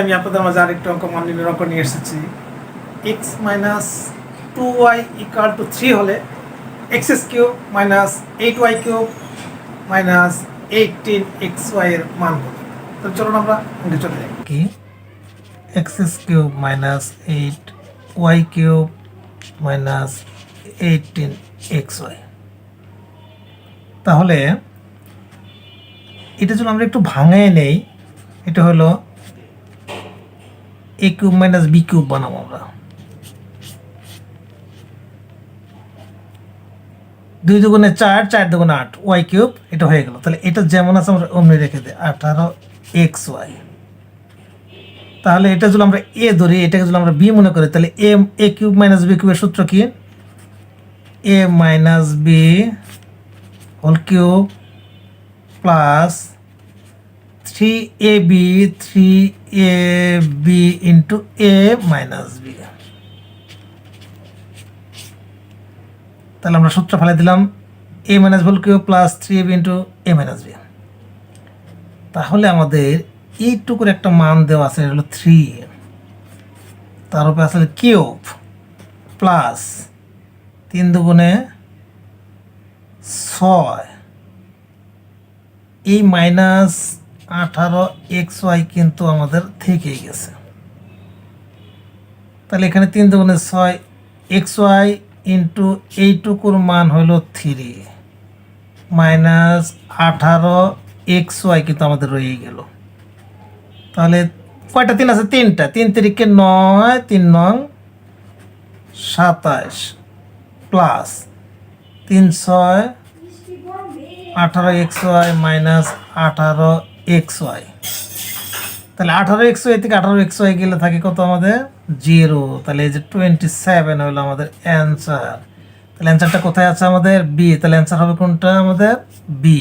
আমি আপনাদের মাঝে আরেকটু অঙ্ক মান নির্ণয়ের অঙ্ক নিয়ে এসেছি। X minus two Y equal two three হলে X's cube minus eight Y cube minus eighteen X Y এর মান কত? তো চলুন আমরা অঙ্কে চলে যাই। কি? X's cube minus eight Y cube minus eighteen X Y তাহলে এটা যদি আমরা একটু ভাঙায় নেই। এটা হলো A cube minus B cube বানাবো আমরা। দুই দুগুণে চার চার দুগুণে আট ওয়াই কিউব এটা হয়ে গেল। তাহলে এটা যেমন আছে আমরা অমনি রেখে দিই। আঠারো এক্স ওয়াই তাহলে এটা যদি আমরা এ ধরি, এটাকে যদি আমরা বি মনে করি, তাহলে A A cube minus B কিউবের সূত্র কি? A minus B whole cube plus three A B three A B into A minus B তাহলে আমরা সূত্র ফেলে দিলাম এ মাইনাস ভুল cube plus three A B into A minus B তাহলে আমাদের এইটুকুর একটা মান দেওয়া আছে হলো থ্রি তার উপরে আসলে কিউব প্লাস তিন দুগুণে ছয়। এই মাইনাস আঠারো এক্স ওয়াই কিন্তু আমাদের থেকেই গেছে। তাহলে এখানে তিন দুগুণে ছয় এক্স ওয়াই ইন্টু এইটুকুর মান হলো থ্রি মাইনাস আঠারো এক্স ওয়াই কিন্তু আমাদের রয়েই গেল। তাহলে কয়টা তিন আছে? তিনটা। তিন তারিখে নয়, তিন নং সাতাশ প্লাস তিন ছয় আঠারো এক্স ওয়াই মাইনাস আঠারো এক্স ওয়াই তাহলে আঠারো এক্স ওয়াই থেকে আঠারো এক্স ওয়াই গেলে থাকে কত আমাদের? জিরো তাহলে এই যে টোয়েন্টি সেভেন হলো আমাদের অ্যান্সার তাহলে অ্যান্সারটা কোথায় আছে আমাদের? বি তাহলে অ্যান্সার হবে কোনটা? আমাদের বি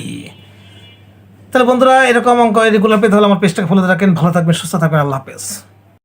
তাহলে বন্ধুরা, এরকম অঙ্ক রেগুলার পেতে হলে আমার পেজটাকে ফলো রাখেন। ভালো থাকবেন, সুস্থ থাকবেন। আল্লাহ হাফেজ।